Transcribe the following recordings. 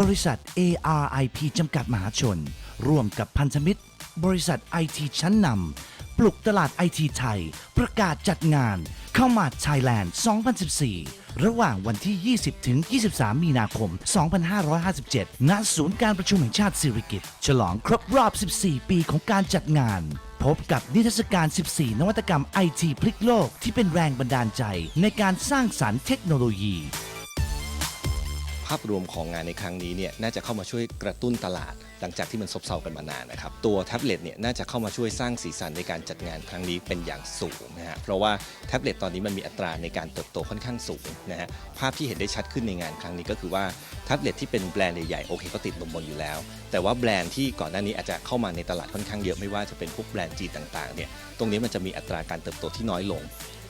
บริษัท ARIP จำกัดมหาชน ร่วมกับพันธมิตร บริษัทไอทีชั้นนำปลุกตลาดไอทีไทย ประกาศจัดงาน เข้ามาไทยแลนด์ 2014 ระหว่างวันที่ 20 ถึง 23 มีนาคม 2557 ณ ศูนย์การประชุมแห่งชาติสิริกิติ์ฉลองครบรอบ 14 ปีของการจัดงานพบกับนิทรรศการ 14 นวัตกรรมไอทีพลิกโลกที่เป็นแรงบันดาลใจในการสร้างสรรค์เทคโนโลยี ภาพรวมของงานในครั้งนี้เนี่ยน่าจะเข้ามาช่วยกระตุ้นตลาด หลังจากที่มันซบเซากันมานานนะครับตัวแท็บเล็ตเนี่ยน่าจะเข้ามาช่วยสร้างสีสันในการจัดงานครั้งนี้เป็นอย่างสูงนะฮะเพราะว่าแท็บเล็ตตอนนี้มันมีอัตราในการเติบโตค่อนข้างสูงนะฮะภาพที่เห็นได้ชัดขึ้นในงานครั้งนี้ก็คือว่าแท็บเล็ตที่เป็นแบรนด์ใหญ่ๆโอเคก็ติดลมบนอยู่แล้ว แต่ว่าแบรนด์ที่ก่อนหน้านี้อาจจะเข้ามาในตลาดค่อนข้างเยอะไม่ว่าจะเป็นพวกแบรนด์จีนต่างๆเนี่ยตรงนี้มันจะมีอัตราการเติบโตที่น้อยลง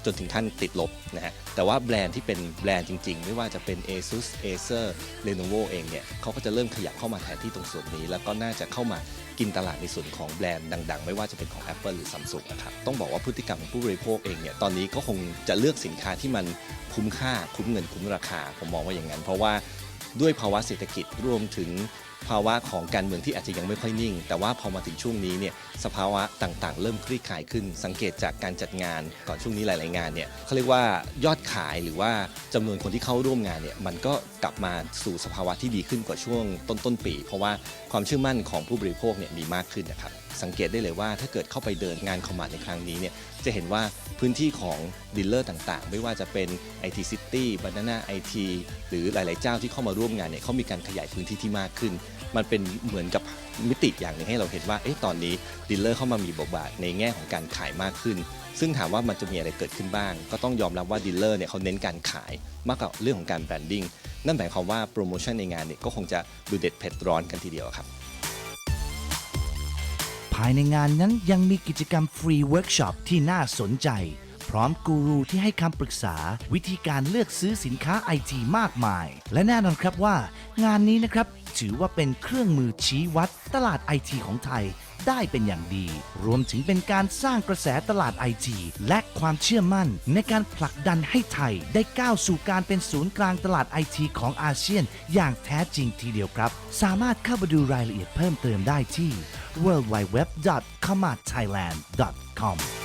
จนถึงขั้นติดลบนะฮะแต่ว่าแบรนด์ที่เป็นแบรนด์จริง ๆ ไม่ว่าจะเป็น ASUS Acer Lenovo เองเนี่ยเขาก็จะเริ่มขยับเข้ามาแทนที่ตรงส่วนนี้ แล้วก็น่าจะเข้ามากินตลาดในส่วนของแบรนด์ดัง ๆ ไม่ว่าจะเป็นของ Apple หรือ Samsung นะครับต้องบอกว่าพฤติกรรมของผู้บริโภคเองเนี่ยตอนนี้ก็คงจะเลือกสินค้าที่มันคุ้มค่าคุ้มเงินคุ้มราคาผมมองว่าอย่างนั้น เพราะว่าด้วยภาวะเศรษฐกิจรวมถึง ภาวะของการเมืองที่อาจจะยังไม่ค่อยนิ่ง แต่ว่าพอมาถึงช่วงนี้เนี่ยสภาวะต่างๆ เริ่มคลี่คลายขึ้น สังเกตจากการจัดงานก่อนช่วงนี้หลาย ๆ งานเนี่ยเขาเรียกว่ายอดขายหรือว่าจำนวนคนที่เข้าร่วมงานเนี่ยมันก็กลับมาสู่สภาวะที่ดีขึ้นกว่าช่วงต้นต้นๆปี เพราะว่าความเชื่อมั่นของผู้บริโภคเนี่ยมีมากขึ้นนะครับสังเกตได้เลยว่าถ้าเกิดเข้าไปเดินงานคอมมานด์ในครั้งนี้เนี่ยจะเห็นว่าพื้นที่ของดีลเลอร์ต่างๆ ไม่ว่าจะเป็น IT City Banana IT หรือหลายๆเจ้าที่เข้ามาร่วมงานเนี่ยเขามีการขยายพื้นที่ที่มากขึ้น มันเป็นเหมือนกับมิติอย่างหนึ่งให้เราเห็นว่าเอ๊ะตอนนี้ดีลเลอร์เข้ามามีบทบาทในแง่ของการขายมากขึ้น ซึ่งถามว่ามันจะมีอะไรเกิดขึ้นบ้าง ก็ต้องยอมรับว่าดีลเลอร์เนี่ยเขาเน้นการขายมากกว่าเรื่องของการแบรนดิ้งนั่นหมายความว่าโปรโมชั่นในงานเนี่ยก็คงจะดูเด็ดเผ็ดร้อนกันทีเดียวครับายในงานนั้นยังมีกิจกรรมฟรีเวิร์กช็อปที่น่าสนใจ พร้อมกูรูที่ให้คำปรึกษา วิธีการเลือกซื้อสินค้าไอทีมากมาย และแน่นอนครับว่า งานนี้นะครับ ถือว่าเป็นเครื่องมือชี้วัดตลาดไอทีของไทย ได้เป็นอย่างดี รวมถึงเป็นการสร้างกระแสตลาดไอทีและความเชื่อมั่น ในการผลักดันให้ไทยได้ก้าวสู่การเป็นศูนย์กลางตลาดไอทีของอาเซียน อย่างแท้จริงทีเดียวครับ สามารถเข้าไปดูรายละเอียดเพิ่มเติมได้ที่ w w w k a m a t h a i l a n d c o m